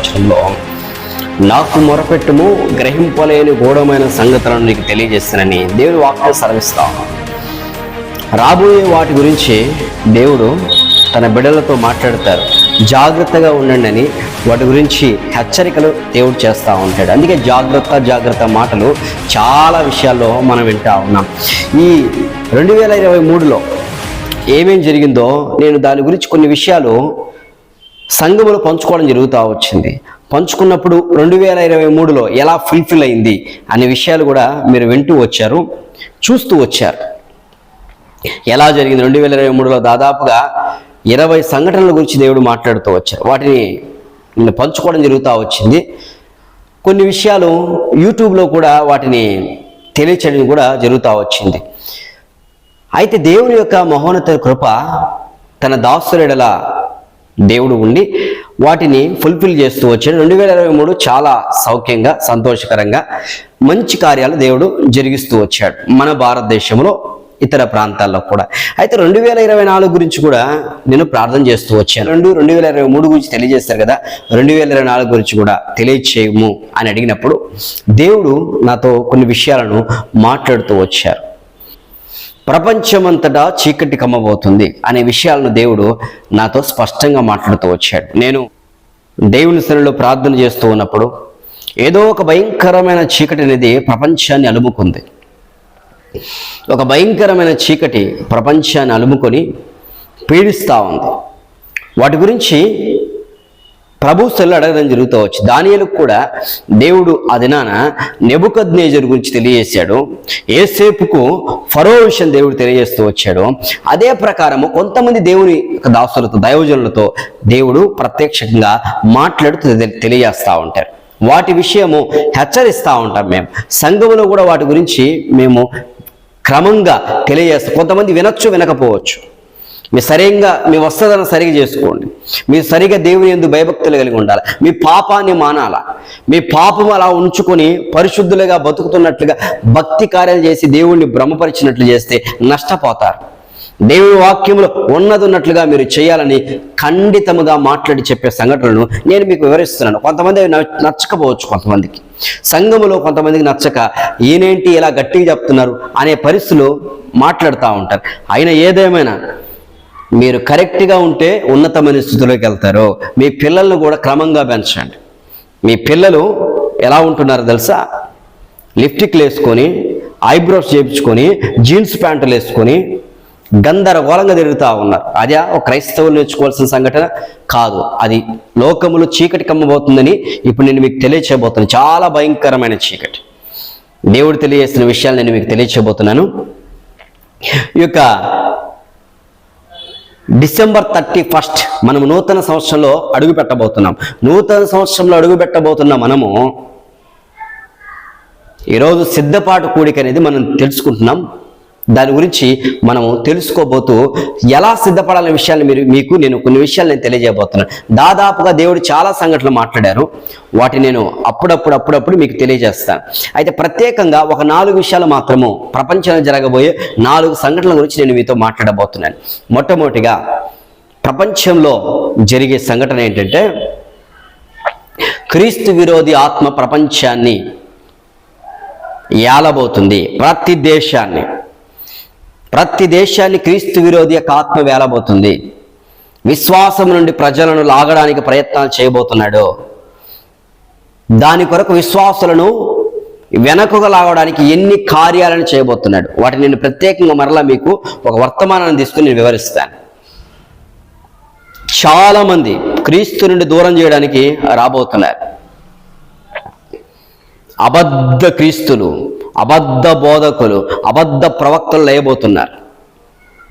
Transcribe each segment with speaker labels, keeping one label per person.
Speaker 1: వచనంలో నాకు మొరపెట్టుము గ్రహింపలేని గూఢమైన సంగతులను నీకు తెలియజేస్తానని దేవుడు వాక్యం సెలవిస్తా. రాబోయే వాటి గురించి దేవుడు తన బిడ్డలతో మాట్లాడతారు. జాగ్రత్తగా ఉండండి అని వాటి గురించి హెచ్చరికలు దేవుడు చేస్తూ ఉంటాడు. అందుకే జాగ్రత్త జాగ్రత్త మాటలు చాలా విషయాల్లో మనం వింటా ఉన్నాం. ఈ రెండు వేల ఇరవై మూడులో ఏమేం జరిగిందో నేను దాని గురించి కొన్ని విషయాలు సంఘములు పంచుకోవడం జరుగుతూ వచ్చింది. పంచుకున్నప్పుడు రెండు వేల ఇరవై మూడులో ఎలా ఫుల్ఫిల్ అయింది అనే విషయాలు కూడా మీరు వింటూ వచ్చారు చూస్తూ వచ్చారు. ఎలా జరిగింది? రెండు వేల ఇరవై మూడులో దాదాపుగా ఇరవై సంఘటనల గురించి దేవుడు మాట్లాడుతూ వచ్చారు. వాటిని పంచుకోవడం జరుగుతూ వచ్చింది. కొన్ని విషయాలు యూట్యూబ్లో కూడా వాటిని తెలియచేయడం కూడా జరుగుతూ వచ్చింది. అయితే దేవుని యొక్క మహోన్నత కృప తన దాసురెడల దేవుడు ఉండి వాటిని ఫుల్ఫిల్ చేస్తూ వచ్చాడు. రెండు వేల ఇరవై మూడు చాలా సౌఖ్యంగా సంతోషకరంగా మంచి కార్యాలు దేవుడు జరిగిస్తూ వచ్చాడు. మన భారతదేశంలో ఇతర ప్రాంతాల్లో కూడా. అయితే రెండు వేల ఇరవై నాలుగు గురించి కూడా నేను ప్రార్థన చేస్తూ వచ్చాను. రెండు రెండు వేల ఇరవై మూడు గురించి తెలియజేస్తారు కదా. రెండు వేల ఇరవై నాలుగు గురించి కూడా తెలియచేయము అని అడిగినప్పుడు దేవుడు నాతో కొన్ని విషయాలను మాట్లాడుతూ వచ్చారు. ప్రపంచమంతటా చీకటి కమ్మబోతుంది అనే విషయాలను దేవుడు నాతో స్పష్టంగా మాట్లాడుతూ వచ్చాడు. నేను దేవుని సరిలో ప్రార్థన చేస్తూ ఉన్నప్పుడు ఏదో ఒక భయంకరమైన చీకటి అనేది ప్రపంచాన్ని అలుముకుంది. ఒక భయంకరమైన చీకటి ప్రపంచాన్ని అలుముకొని పీడిస్తూ ఉంది. వాటి గురించి ప్రభు సెల్లు అడగడం జరుగుతూ వచ్చి దానియలకు కూడా దేవుడు ఆ దినాన నెబుకద్నేజర్ గురించి తెలియజేశాడు. ఏసేపుకు ఫరో విషయం దేవుడు తెలియజేస్తూ వచ్చాడు. అదే ప్రకారము కొంతమంది దేవుని దాసులతో దైవజనులతో దేవుడు ప్రత్యక్షంగా మాట్లాడుతూ తెలియజేస్తూ ఉంటారు. వాటి విషయము హెచ్చరిస్తూ ఉంటాం మేము. సంఘములో కూడా వాటి గురించి మేము క్రమంగా తెలియజేస్తాం కొంతమంది వినొచ్చు వినకపోవచ్చు. మీ సరిగ్గా మీ వస్త్రధన సరిగా చేసుకోండి. మీరు సరిగా దేవుని ఎందు భయభక్తులు కలిగి ఉండాలి. మీ పాపాన్ని మానాల. మీ పాపం అలా ఉంచుకొని పరిశుద్ధులుగా బతుకుతున్నట్లుగా భక్తి కార్యాలు చేసి దేవుణ్ణి భ్రమపరిచినట్లు చేస్తే నష్టపోతారు. దేవుని వాక్యంలో ఉన్నది ఉన్నట్లుగా మీరు చేయాలని ఖండితముగా మాట్లాడి చెప్పే సంఘటనలను నేను మీకు వివరిస్తున్నాను. కొంతమంది నచ్చకపోవచ్చు కొంతమందికి. సంఘములో కొంతమందికి నచ్చక ఈయనేంటి ఇలా గట్టిగా చెప్తున్నారు అనే పరిస్థితులు మాట్లాడుతూ ఉంటారు. అయినా ఏదేమైనా మీరు కరెక్ట్గా ఉంటే ఉన్నతమైన స్థితిలోకి వెళ్తారు. మీ పిల్లల్ని కూడా క్రమంగా పెంచండి. మీ పిల్లలు ఎలా ఉంటున్నారో తెలుసా? లిప్టిక్లు వేసుకొని ఐబ్రోస్ చేయించుకొని జీన్స్ ప్యాంటులు వేసుకొని గందరగోళంగా తిరుగుతూ ఉన్నారు. అదే ఒక క్రైస్తవులు నేర్చుకోవాల్సిన సంఘటన కాదు. అది లోకములు చీకటి కమ్మబోతుందని ఇప్పుడు నేను మీకు తెలియచేయబోతున్నాను చాలా భయంకరమైన చీకటి. దేవుడు తెలియజేసిన విషయాలు నేను మీకు తెలియచేయబోతున్నాను. ఈ యొక్క డిసెంబర్ థర్టీ ఫస్ట్ మనము నూతన సంవత్సరంలో అడుగు పెట్టబోతున్నాం. నూతన సంవత్సరంలో అడుగు పెట్టబోతున్న మనము ఈరోజు సిద్ధపాటు కూడిక అనేది మనం తెలుసుకుంటున్నాం. దాని గురించి మనం తెలుసుకోబోతూ ఎలా సిద్ధపడాలనే విషయాన్ని మీరు మీకు నేను కొన్ని విషయాలు నేను తెలియజేయబోతున్నాను. దాదాపుగా దేవుడు చాలా సంఘటనలు మాట్లాడారు. వాటిని నేను అప్పుడప్పుడు అప్పుడప్పుడు మీకు తెలియజేస్తాను. అయితే ప్రత్యేకంగా ఒక నాలుగు విషయాలు మాత్రము ప్రపంచంలో జరగబోయే నాలుగు సంఘటనల గురించి నేను మీతో మాట్లాడబోతున్నాను. మొట్టమొదటిగా ప్రపంచంలో జరిగే సంఘటన ఏంటంటే క్రీస్తు విరోధి ఆత్మ ప్రపంచాన్ని ఏలబోతుంది. ప్రతి దేశాన్ని. ప్రతి దేశాన్ని క్రీస్తు విరోధి యొక్క ఆత్మ వేలబోతుంది. విశ్వాసం నుండి ప్రజలను లాగడానికి ప్రయత్నాలు చేయబోతున్నాడు. దాని కొరకు విశ్వాసులను వెనకగా లాగడానికి ఎన్ని కార్యాలను చేయబోతున్నాడు. వాటిని నేను ప్రత్యేకంగా మరలా మీకు ఒక వర్తమానాన్ని తీసుకుని నేను వివరిస్తాను. చాలామంది క్రీస్తు నుండి దూరం చేయడానికి రాబోతున్నారు. అబద్ధ క్రీస్తులు అబద్ధ బోధకులు అబద్ధ ప్రవక్తలు లేయబోతున్నారు.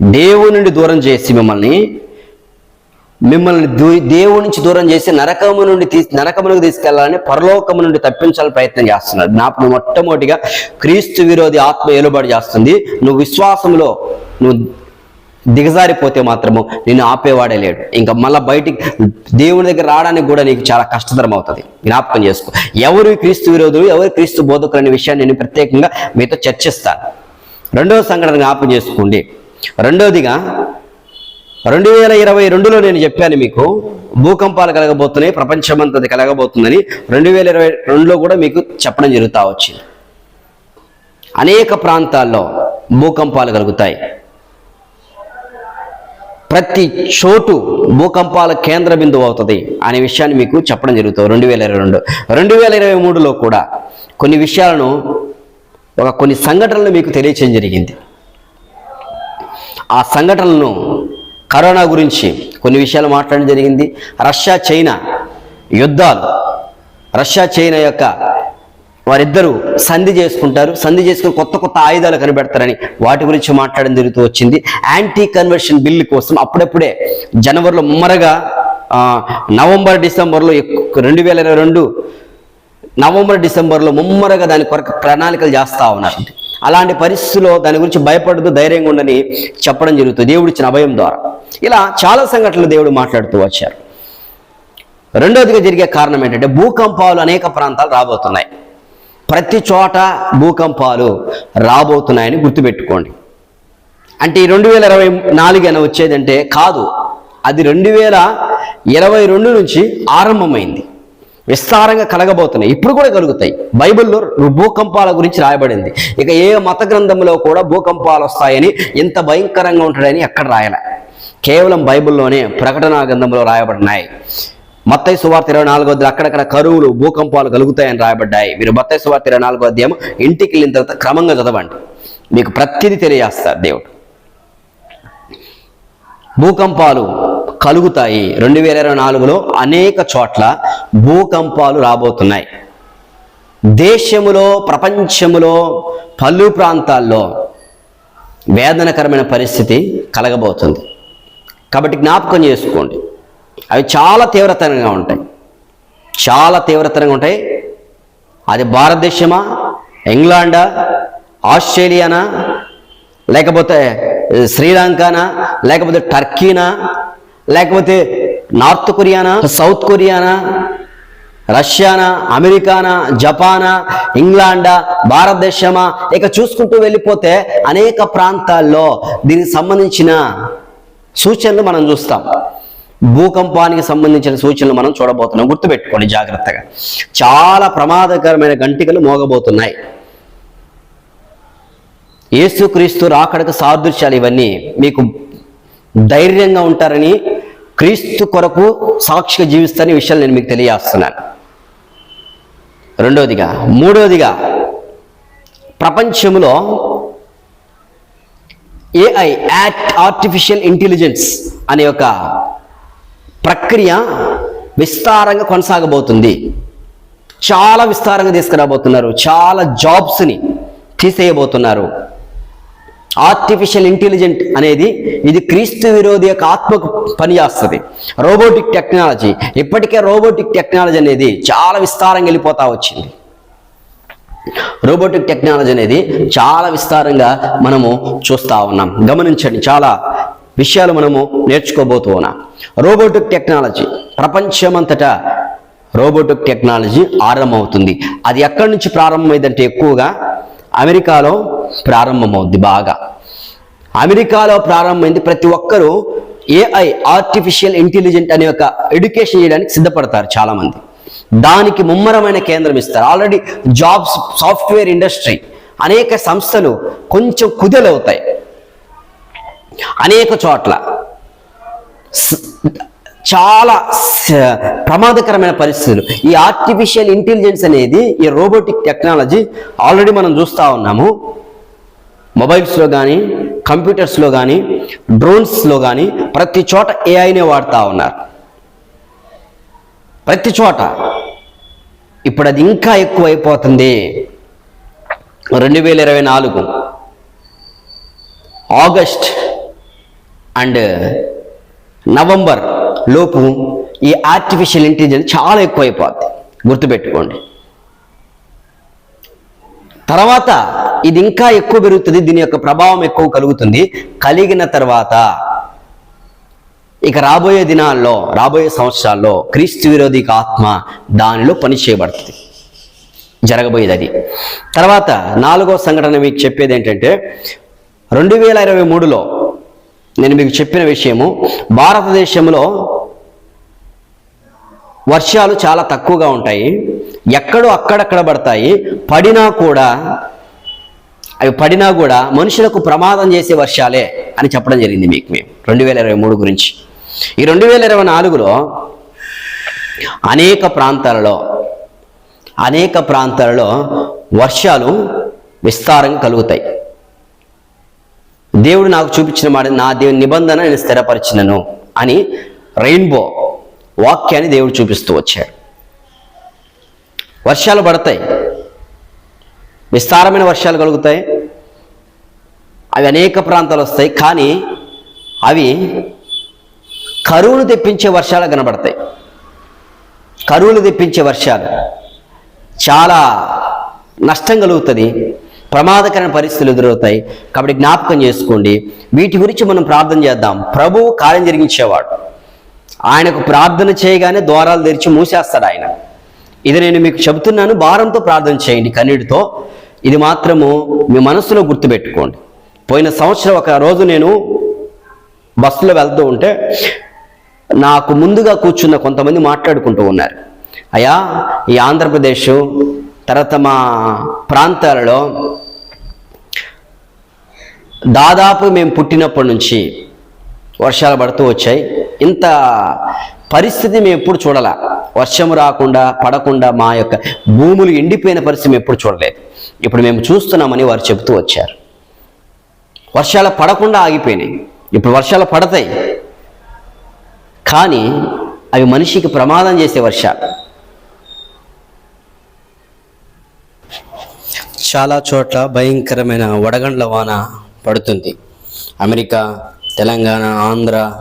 Speaker 1: దేవుని నుండి దూరం చేసి మిమ్మల్ని మిమ్మల్ని దేవుడి నుంచి దూరం చేసి నరకము నుండి తీసి నరకమునకు తీసుకెళ్ళాలని పరలోకము నుండి తప్పించాలని ప్రయత్నం చేస్తున్నారు. నాకు మొట్టమొదటిగా క్రీస్తు విరోధి ఆత్మ ఏలుబడి చేస్తుంది. నువ్వు విశ్వాసంలో నువ్వు దిగజారిపోతే మాత్రము నేను ఆపేవాడే లేడు. ఇంకా మళ్ళీ బయటికి దేవుని దగ్గర రావడానికి కూడా నీకు చాలా కష్టతరం అవుతుంది. జ్ఞాపకం చేసుకో. ఎవరు క్రీస్తు విరోధులు ఎవరు క్రీస్తు బోధకులు అనే విషయాన్ని నేను ప్రత్యేకంగా మీతో చర్చిస్తాను. రెండవ సంఘటన జ్ఞాపకం చేసుకోండి. రెండవదిగా రెండు వేల ఇరవై రెండులో నేను చెప్పాను మీకు భూకంపాలు కలగబోతున్నాయి ప్రపంచమంతది కలగబోతుందని రెండు వేల ఇరవై రెండులో కూడా మీకు చెప్పడం జరుగుతూ వచ్చింది. అనేక ప్రాంతాల్లో భూకంపాలు కలుగుతాయి. ప్రతి చోటు భూకంపాల కేంద్ర బిందువు అవుతుంది అనే విషయాన్ని మీకు చెప్పడం జరుగుతుంది. రెండు వేల ఇరవై రెండు. రెండు వేల ఇరవై మూడులో కూడా కొన్ని విషయాలను ఒక కొన్ని సంఘటనలు మీకు తెలియచేయడం జరిగింది. ఆ సంఘటనలను కరోనా గురించి కొన్ని విషయాలు మాట్లాడడం జరిగింది. రష్యా చైనా యుద్ధాలు. రష్యా చైనా యొక్క వారిద్దరూ సంధి చేసుకుంటారు. సంధి చేసుకుని కొత్త కొత్త ఆయుధాలు కనిపెడతారని వాటి గురించి మాట్లాడడం జరుగుతూ వచ్చింది. యాంటీ కన్వర్షన్ బిల్లు కోసం అప్పుడప్పుడే జనవరిలో ముమ్మరగా నవంబర్ డిసెంబర్లో రెండు వేల ఇరవై రెండు నవంబర్ డిసెంబర్లో ముమ్మరగా దాని కొరకు ప్రణాళికలు చేస్తా ఉన్నారు. అలాంటి పరిస్థితుల్లో దాని గురించి భయపడుతూ ధైర్యంగా ఉండని చెప్పడం జరుగుతుంది. దేవుడు ఇచ్చిన అభయం ద్వారా. ఇలా చాలా సంఘటనలు దేవుడు మాట్లాడుతూ వచ్చారు. రెండవదిగా జరిగే కారణం ఏంటంటే భూకంపాలు అనేక ప్రాంతాలు రాబోతున్నాయి. ప్రతి చోట భూకంపాలు రాబోతున్నాయని గుర్తుపెట్టుకోండి. అంటే ఈ రెండు వేల ఇరవై నాలుగైనా వచ్చేదంటే కాదు అది రెండు వేల ఇరవై రెండు నుంచి ఆరంభమైంది. విస్తారంగా కలగబోతున్నాయి. ఇప్పుడు కూడా కలుగుతాయి. బైబిల్లో భూకంపాల గురించి రాయబడింది. ఇక ఏ మత గ్రంథంలో కూడా భూకంపాలు వస్తాయని ఇంత భయంకరంగా ఉంటాడని ఎక్కడ రాయలే. కేవలం బైబిల్లోనే ప్రకటనా గ్రంథంలో రాయబడినాయి. మత్తయి సువార్త ఇరవై నాలుగో అక్కడక్కడ కరువులు భూకంపాలు కలుగుతాయని రాయబడ్డాయి. మీరు మత్తయి సువార్త ఇరవై నాలుగో అధ్యాయం ఇంటికి వెళ్ళిన తర్వాత క్రమంగా చదవండి. మీకు ప్రతిదీ తెలియజేస్తారు దేవుడు. భూకంపాలు కలుగుతాయి. రెండు వేల ఇరవై నాలుగులో అనేక చోట్ల భూకంపాలు రాబోతున్నాయి. దేశములో ప్రపంచములో పలు ప్రాంతాల్లో వేదనకరమైన పరిస్థితి కలగబోతుంది. కాబట్టి జ్ఞాపకం చేసుకోండి. అవి చాలా తీవ్రతరంగా ఉంటాయి. చాలా తీవ్రతరంగా ఉంటాయి. అది భారతదేశమా? ఇంగ్లాండా? ఆస్ట్రేలియానా? లేకపోతే శ్రీలంకనా? లేకపోతే టర్కీనా? లేకపోతే నార్త్ కొరియానా? సౌత్ కొరియానా? రష్యానా? అమెరికానా? జపానా? ఇంగ్లాండా? భారతదేశమా? ఇక చూసుకుంటూ వెళ్ళిపోతే అనేక ప్రాంతాల్లో దీనికి సంబంధించిన సూచనలు మనం చూస్తాం. భూకంపానికి సంబంధించిన సూచనలు మనం చూడబోతున్నాం. గుర్తుపెట్టుకోండి జాగ్రత్తగా. చాలా ప్రమాదకరమైన గంటికలు మోగబోతున్నాయి. యేసుక్రీస్తు రాకడకు సాదృశ్యాలు ఇవన్నీ. మీకు ధైర్యంగా ఉంటారని క్రీస్తు కొరకు సాక్షిగా జీవిస్తారని విషయాలు నేను మీకు తెలియజేస్తున్నాను. రెండవదిగా మూడవదిగా ప్రపంచంలో ఏఐ యాక్ట్ ఆర్టిఫిషియల్ ఇంటెలిజెన్స్ అనే ఒక ప్రక్రియ విస్తారంగా కొనసాగబోతుంది. చాలా విస్తారంగా తీసుకురాబోతున్నారు. చాలా జాబ్స్ని తీసేయబోతున్నారు. ఆర్టిఫిషియల్ ఇంటెలిజెంట్ అనేది ఇది క్రీస్తు విరోధి యొక్క ఆత్మకు పనిచేస్తుంది రోబోటిక్ టెక్నాలజీ ఇప్పటికే రోబోటిక్ టెక్నాలజీ అనేది చాలా విస్తారంగా వెళ్ళిపోతా వచ్చింది. రోబోటిక్ టెక్నాలజీ అనేది చాలా విస్తారంగా మనము చూస్తూ ఉన్నాం. గమనించండి చాలా విషయాలు మనము నేర్చుకోబోతున్నా రోబోటిక్ టెక్నాలజీ. ప్రపంచమంతటా రోబోటిక్ టెక్నాలజీ ఆరంభమవుతుంది. అది ఎక్కడి నుంచి ప్రారంభమైందంటే ఎక్కువగా అమెరికాలో ప్రారంభమవుద్ది బాగా. అమెరికాలో ప్రారంభమైంది ప్రతి ఒక్కరూ ఏఐ ఆర్టిఫిషియల్ ఇంటెలిజెంట్ అనే ఒక ఎడ్యుకేషన్ చేయడానికి సిద్ధపడతారు చాలామంది. దానికి ముమ్మరమైన కేంద్రం ఇస్తారు. ఆల్రెడీ జాబ్స్ సాఫ్ట్వేర్ ఇండస్ట్రీ అనేక సంస్థలు కొంచెం కుదెలవుతాయి. అనేక చోట్ల చాలా ప్రమాదకరమైన పరిస్థితులు. ఈ ఆర్టిఫిషియల్ ఇంటెలిజెన్స్ అనేది ఈ రోబోటిక్ టెక్నాలజీ ఆల్రెడీ మనం చూస్తూ ఉన్నాము. మొబైల్స్లో కానీ కంప్యూటర్స్లో కానీ డ్రోన్స్లో కానీ ప్రతి చోట ఏఐనే వాడుతూ ఉన్నారు. ప్రతి చోట. ఇప్పుడు అది ఇంకా ఎక్కువ అయిపోతుంది రెండు వేల ఇరవై నాలుగు. ఆగస్ట్ అండ్ నవంబర్ లోపు ఈ ఆర్టిఫిషియల్ ఇంటెలిజెన్స్ చాలా ఎక్కువైపోద్ది. గుర్తుపెట్టుకోండి. తర్వాత ఇది ఇంకా ఎక్కువ పెరుగుతుంది దీని యొక్క ప్రభావం ఎక్కువ కలుగుతుంది. కలిగిన తర్వాత ఇక రాబోయే దినాల్లో రాబోయే సంవత్సరాల్లో క్రీస్తు విరోధిక ఆత్మ దానిలో పని చేయబడుతుంది. జరగబోయేది అది. తర్వాత నాలుగో సంఘటన మీకు చెప్పేది ఏంటంటే రెండు వేల ఇరవై మూడులో నేను మీకు చెప్పిన విషయము భారతదేశంలో వర్షాలు చాలా తక్కువగా ఉంటాయి. ఎక్కడో అక్కడక్కడ పడతాయి. పడినా కూడా అవి పడినా కూడా మనుషులకు ప్రమాదం చేసే వర్షాలే అని చెప్పడం జరిగింది మీకు. మేము రెండు వేల ఇరవై మూడు గురించి. ఈ రెండు వేల ఇరవై నాలుగులో అనేక ప్రాంతాలలో అనేక ప్రాంతాలలో వర్షాలు విస్తారంగా కలుగుతాయి. దేవుడు నాకు చూపించిన మాట నా దేవుని నిబంధన నేను స్థిరపరిచినను అని రెయిన్బో వాక్యాన్ని దేవుడు చూపిస్తూ వచ్చాడు. వర్షాలు పడతాయి. విస్తారమైన వర్షాలు కలుగుతాయి. అవి అనేక ప్రాంతాలు వస్తాయి. కానీ అవి కరువును తెప్పించే వర్షాలు కనబడతాయి. కరువులు తెప్పించే వర్షాలు చాలా నష్టం కలుగుతుంది. ప్రమాదకరమైన పరిస్థితులు ఎదురవుతాయి. కాబట్టి జ్ఞాపకం చేసుకోండి. వీటి గురించి మనం ప్రార్థన చేద్దాం. ప్రభువు కార్యం జరిగించేవాడు. ఆయనకు ప్రార్థన చేయగానే ద్వారాలు తెరిచి మూసేస్తాడు ఆయన. ఇది నేను మీకు చెబుతున్నాను. భారంతో ప్రార్థన చేయండి. కన్నీటితో. ఇది మాత్రము మీ మనసులో గుర్తుపెట్టుకోండి. పోయిన సంవత్సరం ఒక రోజు నేను బస్సులో వెళ్తూ ఉంటే నాకు ముందుగా కూర్చున్న కొంతమంది మాట్లాడుకుంటూ ఉన్నారు. అయ్యా ఈ ఆంధ్రప్రదేశ్ తర్వాత మా ప్రాంతాలలో దాదాపు మేము పుట్టినప్పటి నుంచి వర్షాలు పడుతూ వచ్చాయి. ఇంత పరిస్థితి మేము ఎప్పుడు చూడాల. వర్షం రాకుండా పడకుండా మా యొక్క భూములు ఎండిపోయిన పరిస్థితి మేము ఎప్పుడు చూడలేదు. ఇప్పుడు మేము చూస్తున్నామని వారు చెబుతూ వచ్చారు. వర్షాలు పడకుండా ఆగిపోయినాయి. ఇప్పుడు వర్షాలు పడతాయి. కానీ అవి మనిషికి ప్రమాదం చేసే వర్షాలు. చాలా చోట్ల భయంకరమైన వడగండ్ల వాన పడుతుంది. అమెరికా తెలంగాణ ఆంధ్ర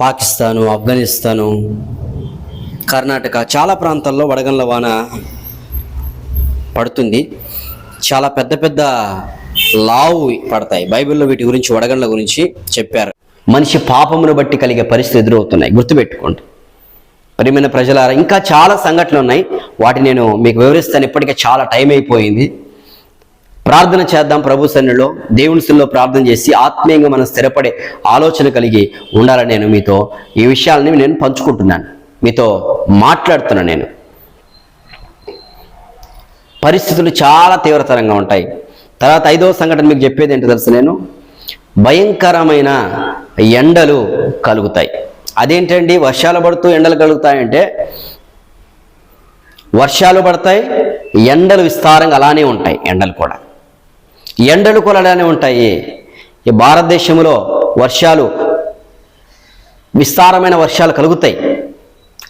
Speaker 1: పాకిస్తాను ఆఫ్ఘనిస్తాను కర్ణాటక చాలా ప్రాంతాల్లో వడగండ్ల వాన పడుతుంది. చాలా పెద్ద పెద్ద లావు పడతాయి. బైబిల్లో వీటి గురించి వడగండ్ల గురించి చెప్పారు. మనిషి పాపమును బట్టి కలిగే పరిస్థితి ఎదురవుతున్నాయి. గుర్తుపెట్టుకోండి. ప్రియమైన ప్రజలారా ఇంకా చాలా సంఘటనలు ఉన్నాయి. వాటి నేను మీకు వివరిస్తాను. ఇప్పటికే చాలా టైం అయిపోయింది. ప్రార్థన చేద్దాం ప్రభు సన్నిలో దేవుని సన్నిలో ప్రార్థన చేసి ఆత్మీయంగా మనం స్థిరపడే ఆలోచన కలిగి ఉండాలని నేను మీతో ఈ విషయాలని నేను పంచుకుంటున్నాను. మీతో మాట్లాడుతున్నాను నేను. పరిస్థితులు చాలా తీవ్రతరంగా ఉంటాయి. తర్వాత ఐదవ సంఘటన మీకు చెప్పేది ఏంటో తెలుసు నేను? భయంకరమైన ఎండలు కలుగుతాయి. అదేంటండి? వర్షాలు పడుతూ ఎండలు కలుగుతాయంటే వర్షాలు పడతాయి ఎండలు విస్తారంగా అలానే ఉంటాయి ఎండలు కూడా. ఎండలు కూడా అలానే ఉంటాయి. ఈ భారతదేశంలో వర్షాలు విస్తారమైన వర్షాలు కలుగుతాయి.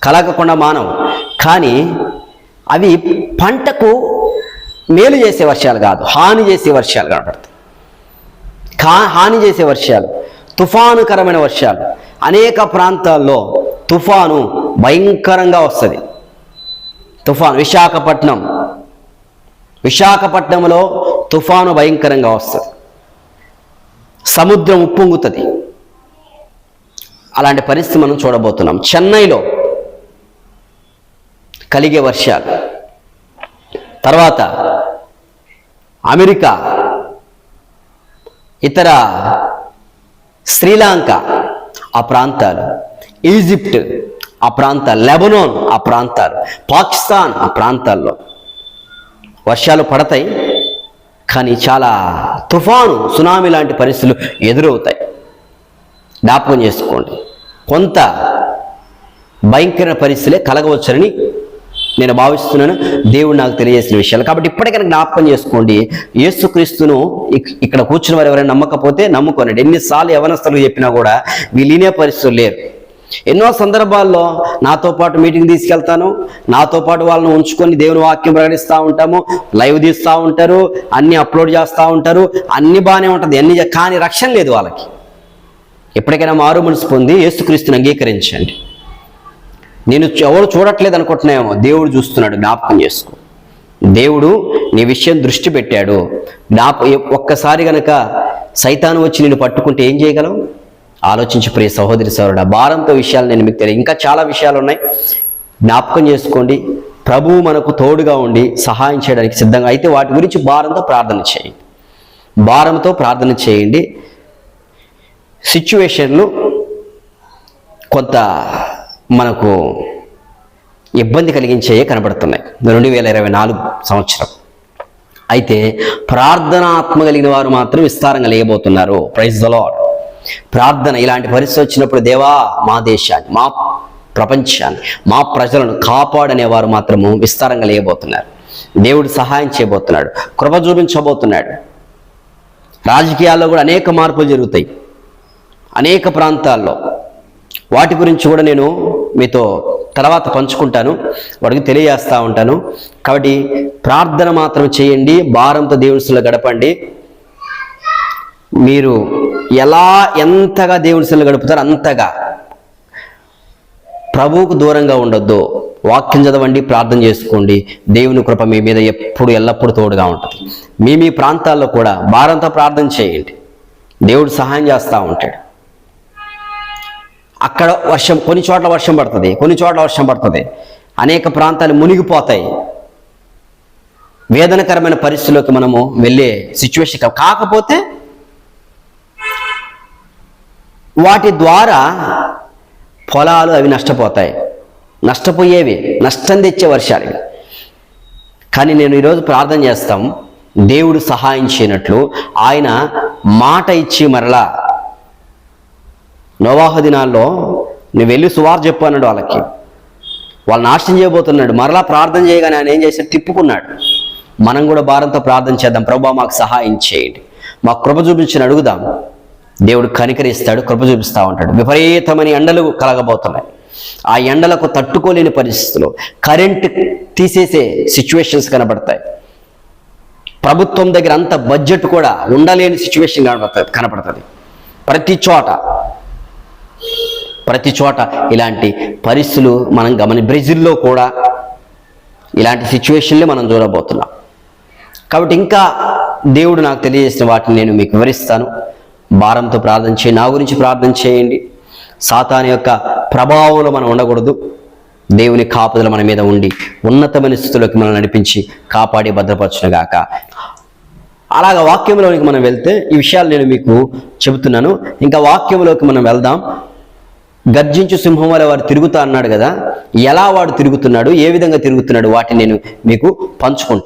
Speaker 1: కలగకుండా మానవు. కానీ అవి పంటకు మేలు చేసే వర్షాలు కాదు హాని చేసే వర్షాలు కనపడతాయి. కా హాని చేసే వర్షాలు తుఫానుకరమైన వర్షాలు అనేక ప్రాంతాల్లో తుఫాను భయంకరంగా వస్తుంది. తుఫాను విశాఖపట్నం. విశాఖపట్నంలో తుఫాను భయంకరంగా వస్తుంది. సముద్రం ఉప్పొంగుతుంది. అలాంటి పరిస్థితి మనం చూడబోతున్నాం. చెన్నైలో కలిగే వర్షాలు. తర్వాత అమెరికా ఇతర శ్రీలంక ఆ ప్రాంతాలు. ఈజిప్ట్ ఆ ప్రాంతాలు లెబనోన్ ఆ ప్రాంతాలు. పాకిస్తాన్ ఆ ప్రాంతాల్లో. వర్షాలు పడతాయి కానీ చాలా తుఫాను సునామీ లాంటి పరిస్థితులు ఎదురవుతాయి. జ్ఞాపకం చేసుకోండి. కొంత భయంకర పరిస్థితులే కలగవచ్చని నేను భావిస్తున్నాను. దేవుడు నాకు తెలియజేసిన విషయాలు. కాబట్టి ఇప్పటికైనా జ్ఞాపకం చేసుకోండి. యేసుక్రీస్తును ఇక్కడ కూర్చున్న వారు ఎవరైనా నమ్మకపోతే నమ్ముకోనండి. ఎన్నిసార్లు యవనస్తులు చెప్పినా కూడా వీళ్ళనే పరిస్థితులు లేరు. ఎన్నో సందర్భాల్లో నాతో పాటు మీటింగ్ తీసుకెళ్తాను. నాతో పాటు వాళ్ళని ఉంచుకొని దేవుని వాక్యం ప్రకటిస్తూ ఉంటాము. లైవ్ తీస్తూ ఉంటారు. అన్ని అప్లోడ్ చేస్తూ ఉంటారు. అన్ని బాగానే ఉంటుంది. అన్ని కానీ రక్షణ లేదు వాళ్ళకి. ఎప్పటికైనా మారు మనసు పొంది యేసుక్రీస్తుని అంగీకరించండి. నేను ఎవరు చూడట్లేదు అనుకుంటున్నాయేమో దేవుడు చూస్తున్నాడు జ్ఞాపకం చేసుకో. దేవుడు నీ విషయం దృష్టి పెట్టాడు. జ్ఞాప ఒక్కసారి గనక సైతాను వచ్చి నేను పట్టుకుంటే ఏం చేయగలం ఆలోచించి ప్రియ సహోదరి సోదరుడు ఆ భారంతో విషయాలు నేను మీకు తెలియదు ఇంకా చాలా విషయాలు ఉన్నాయి. జ్ఞాపకం చేసుకోండి ప్రభువు మనకు తోడుగా ఉండి సహాయం చేయడానికి సిద్ధంగా అయితే వాటి గురించి భారంతో ప్రార్థన చేయండి భారంతో ప్రార్థన చేయండి. సిచ్యువేషన్లు కొంత మనకు ఇబ్బంది కలిగించే కనబడుతున్నాయి. రెండు వేల ఇరవై నాలుగు సంవత్సరం. అయితే ప్రార్థనాత్మ కలిగిన వారు మాత్రం విస్తారంగా లేయబోతున్నారు. ప్రైజ్ ద లాడ్ ప్రార్థన ఇలాంటి పరిస్థితి వచ్చినప్పుడు దేవా మా దేశాన్ని మా ప్రపంచాన్ని మా ప్రజలను కాపాడనే వారు మాత్రము విస్తారంగా లేయబోతున్నారు. దేవుడు సహాయం చేయబోతున్నాడు. కృప చూపించబోతున్నాడు. రాజకీయాల్లో కూడా అనేక మార్పులు జరుగుతాయి. అనేక ప్రాంతాల్లో వాటి గురించి కూడా నేను మీతో తర్వాత పంచుకుంటాను వాడికి తెలియజేస్తూ ఉంటాను. కాబట్టి ప్రార్థన మాత్రం చేయండి భారంతో దేవునిలో గడపండి. మీరు ఎలా ఎంతగా దేవునిలో గడుపుతారో అంతగా ప్రభువుకు దూరంగా ఉండొద్దు. వాక్యం చదవండి ప్రార్థన చేసుకోండి. దేవుని కృప మీ మీద ఎప్పుడు ఎల్లప్పుడూ తోడుగా ఉంటుంది. మీ మీ ప్రాంతాల్లో కూడా భారంతో ప్రార్థన చేయండి. దేవుడు సహాయం చేస్తూ ఉంటాడు. అక్కడ వర్షం కొన్ని చోట్ల వర్షం పడుతుంది కొన్ని చోట్ల వర్షం పడుతుంది. అనేక ప్రాంతాలు మునిగిపోతాయి. వేదనకరమైన పరిస్థితుల్లోకి మనము వెళ్ళే సిచ్యువేషన్ కాకపోతే వాటి ద్వారా పొలాలు అవి నష్టపోతాయి. నష్టపోయేవి నష్టం తెచ్చే వర్షాలు. కానీ నేను ఈరోజు ప్రార్థన చేస్తాం దేవుడు సహాయం చేయనట్లు ఆయన మాట ఇచ్చి మరలా నోవాహ దినాల్లో నువ్వు వెళ్ళి సువార్ చెప్పు అన్నాడు వాళ్ళకి. వాళ్ళు నాశనం చేయబోతున్నాడు. మరలా ప్రార్థన చేయగానే ఆయన ఏం చేశాడు? తిప్పుకున్నాడు. మనం కూడా భారంతో ప్రార్థన చేద్దాం. ప్రభా మాకు సహాయం చేయండి. మా కృప చూపించిన అడుగుదాం. దేవుడు కనికరిస్తాడు కృప చూపిస్తూ ఉంటాడు. విపరీతమైన ఎండలు కలగబోతున్నాయి. ఆ ఎండలకు తట్టుకోలేని పరిస్థితులు. కరెంట్ తీసేసే సిచ్యువేషన్స్ కనబడతాయి. ప్రభుత్వం దగ్గర అంత బడ్జెట్ కూడా ఉండలేని సిచ్యువేషన్ కనబడుతుంది. కనపడుతుంది ప్రతి చోట ప్రతి చోట ఇలాంటి పరిస్థితులు మనం గమని బ్రెజిల్లో కూడా ఇలాంటి సిచ్యువేషన్లే మనం చూడబోతున్నాం. కాబట్టి ఇంకా దేవుడు నాకు తెలియజేసిన వాటిని నేను మీకు వివరిస్తాను. భారంతో ప్రార్థన చేయండి నా గురించి ప్రార్థన చేయండి. సాతాని యొక్క ప్రభావంలో మనం ఉండకూడదు. దేవుని కాపుదల మన మీద ఉండి ఉన్నతమైన స్థితిలోకి మనం నడిపించి కాపాడి భద్రపరచునుగాక అలాగ వాక్యంలోనికి మనం వెళ్తే ఈ విషయాలు నేను మీకు చెబుతున్నాను. ఇంకా వాక్యంలోకి మనం వెళ్దాం. గర్జించు సింహం వల్ల వాడు తిరుగుతా అన్నాడు కదా ఎలా వాడు తిరుగుతున్నాడు ఏ విధంగా తిరుగుతున్నాడు వాటిని నేను మీకు పంచుకుంటాను